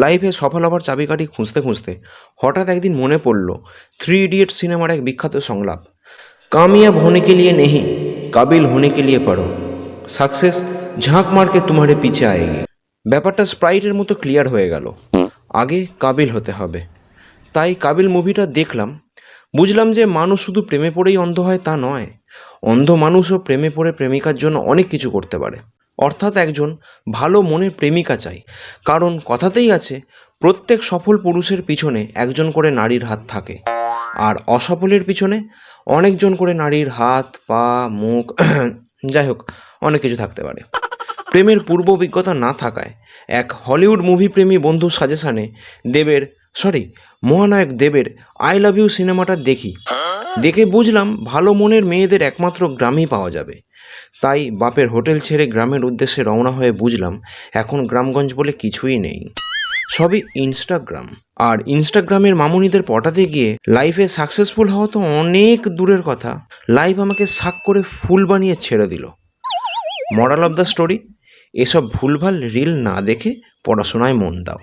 লাইফে সফল হবার চাবিকাঠি খুঁজতে খুঁজতে হঠাৎ একদিন মনে পড়ল থ্রি ইডিয়েট সিনেমার এক বিখ্যাত সংলাপ। কামিয়াব হোনে কে লিয়ে নেহি, কাবিল হোনে কে লিয়ে পড়ো। সাকসেস ঝাঁক মারকে তোমারে পিছে আয়েগি। ব্যাপারটা স্প্রাইটের মতো ক্লিয়ার হয়ে গেল। আগে কাবিল হতে হবে। তাই কাবিল মুভিটা দেখলাম। বুঝলাম যে মানুষ শুধু প্রেমে পড়েই অন্ধ হয় তা নয়। অন্ধ মানুষও প্রেমে পড়ে প্রেমিকার জন্য অনেক কিছু করতে পারে। অর্থাৎ একজন ভালো মনের প্রেমিকা চাই। কারণ কথাতেই আছে, প্রত্যেক সফল পুরুষের পিছনে একজন করে নারীর হাত থাকে। আর অসফলের পিছনে অনেকজন করে নারীর হাত, পা, মুখ, যাই হোক, অনেক কিছু থাকতে পারে। প্রেমের পূর্ব অভিজ্ঞতা না থাকায় এক হলিউড মুভি প্রেমী বন্ধুর সাজেশানে দেবের, সরি, মহানায়ক দেবের আই লাভ ইউ সিনেমাটা দেখি। দেখে বুঝলাম ভালো মনের মেয়েদের একমাত্র গ্রামেই পাওয়া যাবে। তাই বাপের হোটেল ছেড়ে গ্রামের উদ্দেশ্যে রওনা হয়ে বুঝলাম, এখন গ্রামগঞ্জ বলে কিছুই নেই। সবই ইনস্টাগ্রাম আর ইনস্টাগ্রামের মামুনিদের পটাতে গিয়ে লাইফে সাকসেসফুল হওয়া তো অনেক দূরের কথা। লাইফ আমাকে শাক করে ফুল বানিয়ে ছেড়ে দিল। মরাল অফ দ্য স্টোরি এসব ভুলভাল রিল না দেখে পড়াশোনায় মন দাও।